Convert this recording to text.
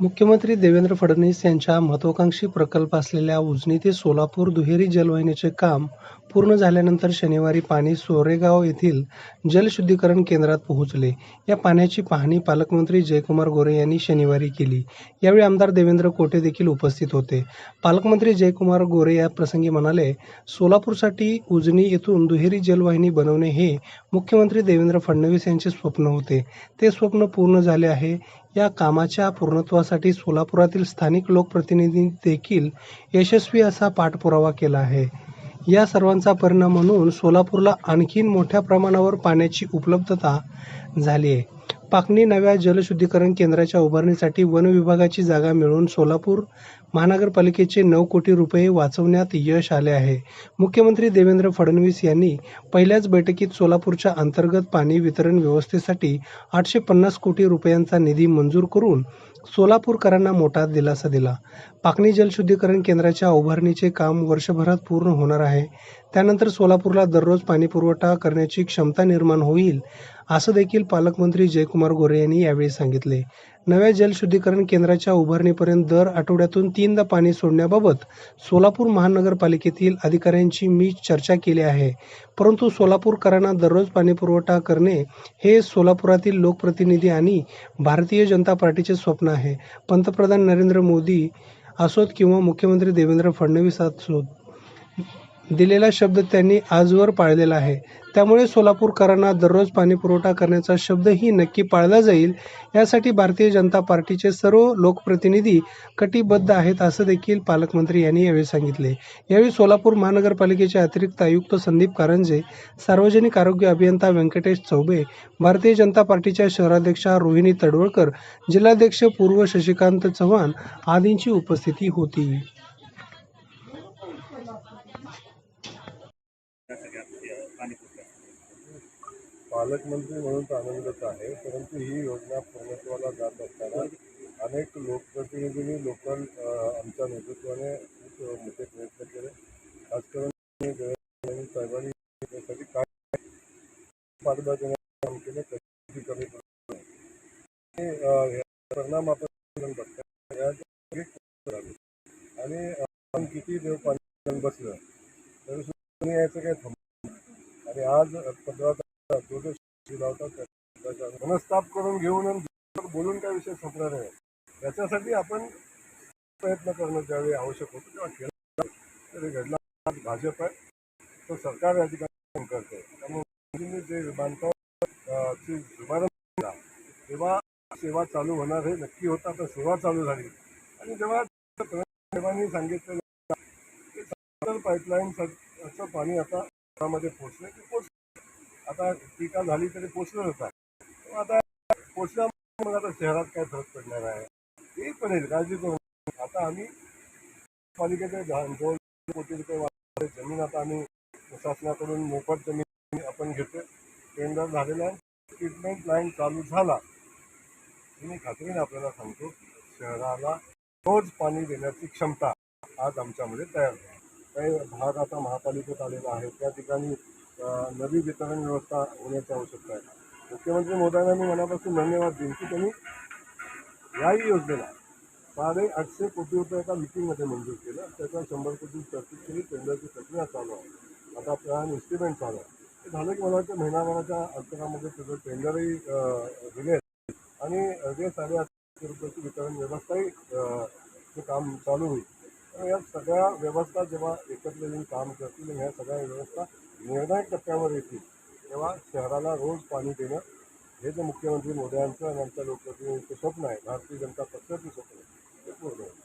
मुख्यमंत्री देवेंद्र फडणवीस यांच्या महत्त्वाकांक्षी प्रकल्प असलेल्या उजनी ते सोलापूर दुहेरी जलवाहिनीचे काम पूर्ण झाल्यानंतर शनिवारी पाणी सोरेगाव येथील जलशुद्धीकरण केंद्रात पोहोचले. या पाण्याची पाहणी पालकमंत्री जयकुमार गोरे यांनी शनिवारी केली. यावेळी आमदार देवेंद्र कोटे देखील उपस्थित होते. पालकमंत्री जयकुमार गोरे या प्रसंगी म्हणाले सोलापूरसाठी उजनी येथून दुहेरी जलवाहिनी बनवणे हे मुख्यमंत्री देवेंद्र फडणवीस यांचे स्वप्न होते. ते स्वप्न पूर्ण झाले आहे. या कामाच्या पूर्णत्वासाठी सोलापुरातील स्थानिक लोकप्रतिनिधी देखील यशस्वी असा पाठपुरावा केला आहे. या सर्वांचा परिणाम म्हणून सोलापूरला आणखीन मोठ्या प्रमाणावर पाण्याची उपलब्धता झाली आहे. पाकणी नव्या जलशुद्धीकरण केंद्राच्या उभारणीसाठी वन विभागाची जागा मिळून सोलापूर महानगरपालिकेचे नऊ कोटी रुपये वाचवण्यात यश आले आहे. मुख्यमंत्री देवेंद्र फडणवीस यांनी पहिल्याच बैठकीत सोलापूरच्या अंतर्गत पाणी वितरण व्यवस्थेसाठी आठशे पन्नास कोटी रुपयांचा निधी मंजूर करून सोलापूरकरांना मोठा दिलासा दिला. पाकणी जलशुद्धीकरण केंद्राच्या उभारणीचे काम वर्षभरात पूर्ण होणार आहे. त्यानंतर सोलापूरला दररोज पाणीपुरवठा करण्याची क्षमता निर्माण होईल असं देखील पालकमंत्री जयकुमार गोरे यांनी यावेळी सांगितले. नव्या जलशुद्धीकरण केंद्राच्या उभारणीपर्यंत दर आठवड्यातून तीनदा पाणी सोडण्याबाबत सोलापूर महानगरपालिकेतील अधिकाऱ्यांची मी चर्चा केली आहे. परंतु सोलापूरकरांना दररोज पाणीपुरवठा करणे हे सोलापुरातील लोकप्रतिनिधी आणि भारतीय जनता पार्टीचे स्वप्न आहे. पंतप्रधान नरेंद्र मोदी असोत किंवा मुख्यमंत्री देवेंद्र फडणवीस असोत. दिलेला शब्द त्यांनी आजवर पाळलेला आहे. त्यामुळे सोलापूरकरांना दररोज पाणीपुरवठा करण्याचा शब्दही नक्की पाळला जाईल. यासाठी भारतीय जनता पार्टीचे सर्व लोकप्रतिनिधी कटिबद्ध आहेत असं देखील पालकमंत्री यांनी यावेळी सांगितले. यावेळी सोलापूर महानगरपालिकेचे अतिरिक्त आयुक्त संदीप कारंजे सार्वजनिक आरोग्य अभियंता व्यंकटेश चौबे भारतीय जनता पार्टीच्या शहराध्यक्षा रोहिणी तडवळकर जिल्हाध्यक्ष पूर्व शशिकांत चव्हाण आदींची उपस्थिती होती. पालकमंत्री म्हणून तर आनंदच आहे परंतु ही योजना पूर्णत्वाला जात असताना अनेक लोकप्रतिनिधींनी लोकल आमच्या नेतृत्वाने खूप मोठे प्रयत्न केले. खास करून साहेबांनी त्यासाठी काय पाठबळ देण्याचे काम केले कधी कमी पडत परिणाम आपण बघतो आणि आपण किती देव पाणी बसलं तरी सुद्धा यायचं काय थांब आणि आज पंधरा लावतात मनस्ताप करून घेऊन बोलून काय विषय संपणार नाही याच्यासाठी आपण प्रयत्न करणं ज्यावेळी आवश्यक होतं किंवा केलं. तरी घडला भाजप आहे. तो सरकार या ठिकाणी काम करते त्यामुळे मोदींनी जे विमानतळ शुभारंभ केला तेव्हा सेवा चालू होणार हे नक्की होता तर सेवा चालू झाली. आणि जेव्हा साहेबांनी सांगितलेलं की पाईपलाईनचं पाणी आता शहरामध्ये पोचलं की पोच आता टीका झाली तरी पोचलं होता. आता पोचल्यामुळे मग आता शहरात काय फरक पडणार आहे? ते पण येईल काळजी आता आम्ही पालिकेचे कोटी रुपये ज़मीन आता आम्ही शासनाकडून मोफत ज़मीन आपण घेतोय. टेंडर झालेलं ट्रीटमेंट लाईन चालू झाला. मी खात्रीने आपल्याला सांगतो, शहराला रोज पाणी देण्याची क्षमता आज आमच्यामध्ये तयार झाली काही भाग आता महापालिकेत आलेला आहे. त्या ठिकाणी नवी वितरण व्यवस्था होण्याची आवश्यकता आहे. मुख्यमंत्री मोदयांना मी मनापासून धन्यवाद देईन की त्यांनी याही योजनेला साडे आठशे कोटी रुपये एका मिटिंगमध्ये मंजूर केलं. त्याच्यावर शंभर कोटी तरतूद केली. टेंडरची प्रक्रिया चालू आहे. आता प्लॅन इन्स्ट्रुमेंट चालू आहे. ते झालं की मला वाटतं महिनाभराच्या अंतरामध्ये त्याचं टेंडरही दिले. आणि जे साडेआठशे रुपयाची वितरण व्यवस्थाही अं, काम चालू होईल. या सगळ्या व्यवस्था जेव्हा एकत्र येऊन काम करतील ह्या सगळ्या व्यवस्था निर्णायक टप्प्यावर येतील. तेव्हा शहराला रोज पाणी देणं हे जे मुख्यमंत्री मोदयांचं आणि आमच्या लोकप्रतिनिधींचं स्वप्न आहे. भारतीय जनता पक्षाचं स्वप्न आहे. ते पूर्ण होईल.